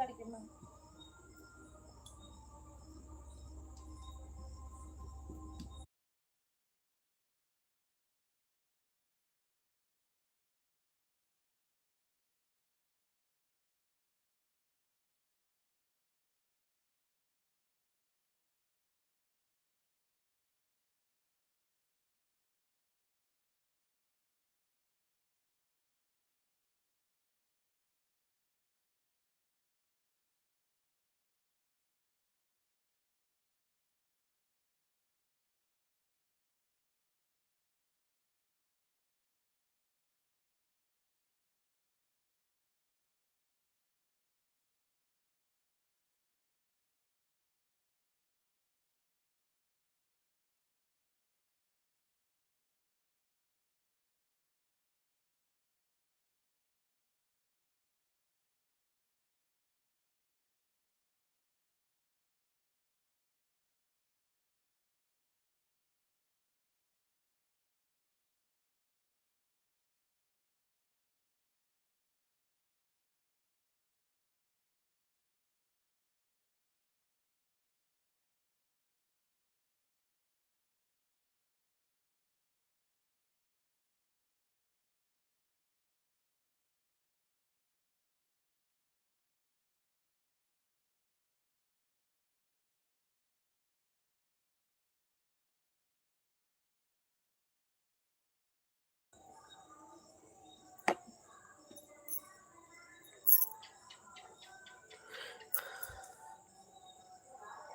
阿里给你们。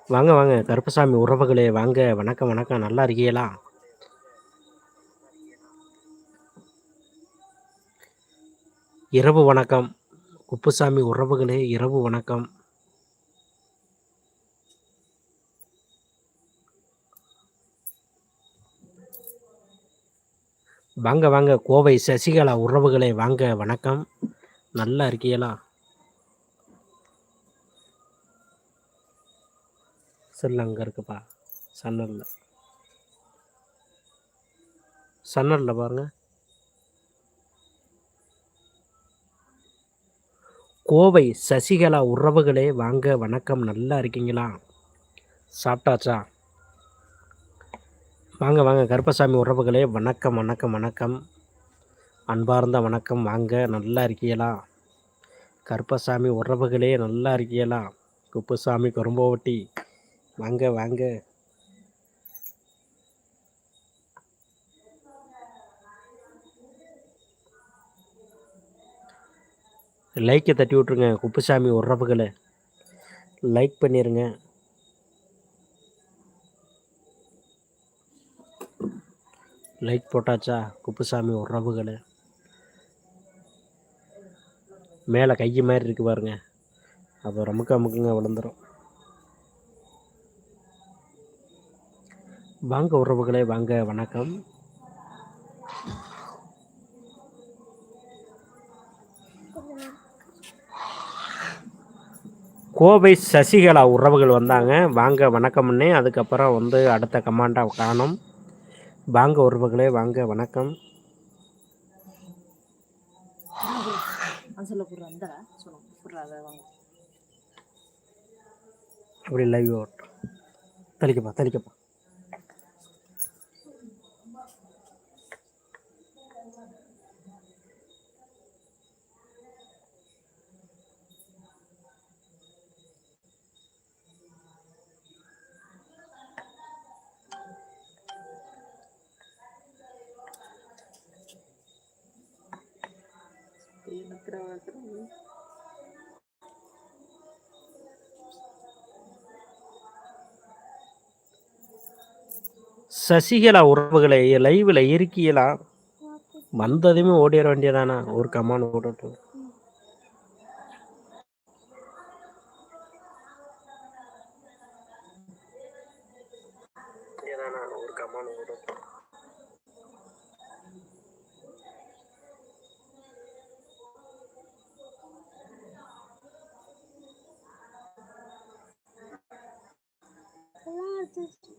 வாங்க வாங்க. கருப்பசாமி உறவுகளே வாங்க. வணக்கம் வணக்கம். நல்லா இருக்கீங்களா? இரவு வணக்கம். குப்புசாமி உறவுகளே இரவு வணக்கம். வாங்க வாங்க. கோவை சசிகலா உறவுகளே வாங்க. வணக்கம். நல்லா இருக்கீங்களா? செல் அங்கே இருக்குப்பா. சன்னரில் சன்னரில் பாருங்க. கோவை சசிகலா உறவுகளே வாங்க வணக்கம். நல்லா இருக்கீங்களா? சாப்பிட்டாச்சா? வாங்க வாங்க. கருப்பசாமி உறவுகளே வணக்கம் வணக்கம் வணக்கம். அன்பார்ந்த வணக்கம். வாங்க நல்லா இருக்கீங்களா? கருப்பசாமி உறவுகளே நல்லா இருக்கீங்களா? குப்புசாமி குறும்போவட்டி. வாங்க வாங்க. லைக்கை தட்டி விட்ருங்க குப்புசாமி உறவுகளை. லைக் பண்ணிடுங்க லைக் போட்டாச்சா குப்புசாமி உறவுகளை. மேலே கை மாதிரி இருக்கு பாருங்க. அப்போ ரமுக்க அமுக்குங்க விழுந்துடும் வாங்க உறவுகளே வாங்க வணக்கம். கோவை சசிகலா உறவுகள் வந்தாங்க. வாங்க வணக்கம்னே. அதுக்கப்புறம் வந்து அடுத்த கமாண்டாக காணும். வாங்க உறவுகளே வாங்க வணக்கம். அப்படி லைவ் ஓட்டும் தெளிக்கப்பா தெளிக்கப்பா. சசிகலா உறவுகளை லைவ்ல இருக்கீங்களா வந்ததுமே ஓடிட வேண்டியதானா? ஒரு கமான் ஓடட்டும். ஒரு கமான் ஓடட்டும். this